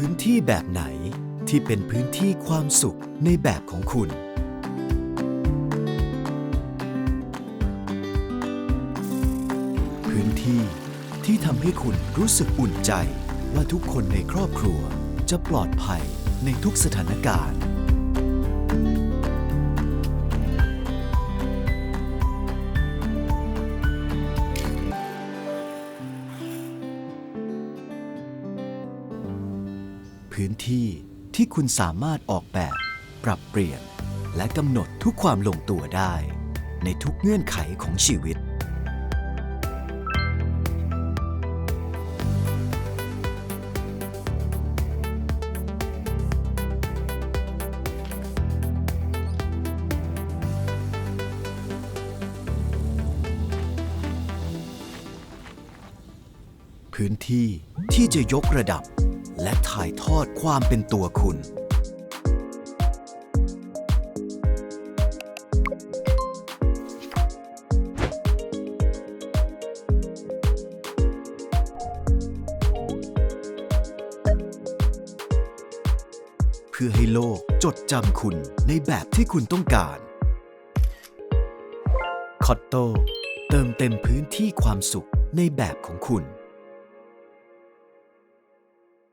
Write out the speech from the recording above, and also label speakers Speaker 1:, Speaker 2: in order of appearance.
Speaker 1: พื้นที่แบบไหนที่เป็นพื้นที่ความสุขในแบบของคุณ พื้นที่ที่ทำให้คุณรู้สึกอุ่นใจว่าทุกคนในครอบครัวจะปลอดภัยในทุกสถานการณ์ พื้นที่ที่คุณสามารถออกแบบ ปรับเปลี่ยน และกำหนดทุกความลงตัวได้ ในทุกเงื่อนไขของชีวิต พื้นที่ที่จะยกระดับ และถ่ายทอดความเป็นตัวคุณ เพื่อให้โลกจดจำคุณในแบบที่คุณต้องการคอตโตเติมเต็มพื้นที่ความสุขในแบบของคุณ